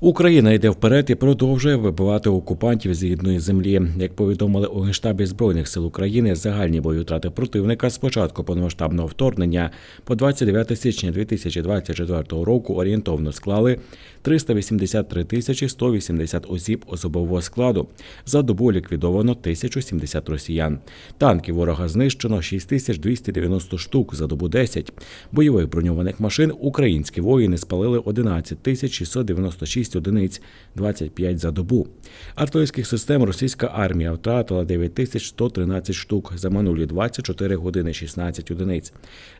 Україна йде вперед і продовжує вибивати окупантів з рідної землі. Як повідомили у Генштабі збройних сил України, загальні бойовтрати противника з початку повномасштабного вторгнення по 29 січня 2024 року орієнтовно склали 383 тисячі 180 осіб особового складу. За добу ліквідовано 1070 росіян. Танків ворога знищено 6290 штук за добу 10. Бойових броньованих машин українські воїни спалили 11 тисяч 696 одиниць, 25 за добу. Артилерійських систем російська армія втратила 9113 штук за минулі 24 години 16 одиниць.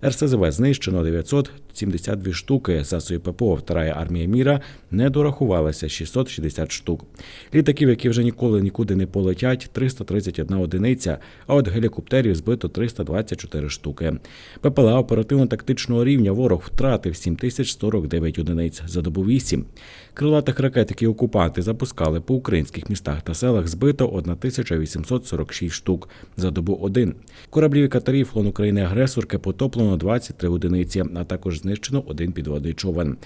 РСЗВ знищено 972 штуки. Засобів ППО вторая армія міра не дорахувалася 660 штук. Літаків, які вже ніколи нікуди не полетять, 331 одиниця, а от гелікоптерів збито 324 штуки. ППЛА оперативно-тактичного рівня ворог втратив 7049 одиниць за добу 8. Крилатих ракет, які окупанти запускали по українських містах та селах, збито 1846 штук за добу 1. Кораблів і катерів флон України агресорки потоплено 23 одиниці, а також знищено один підводний човен.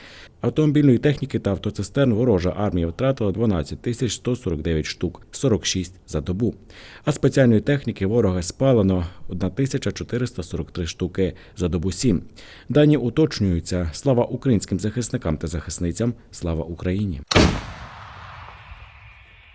Автомобільної техніки та автоцистерн ворожа армія втратила 12 тисяч 149 штук, 46 за добу. А спеціальної техніки ворога спалено 1443 штуки за добу 7. Дані уточнюються. Слава українським захисникам та захисницям. Слава Україні.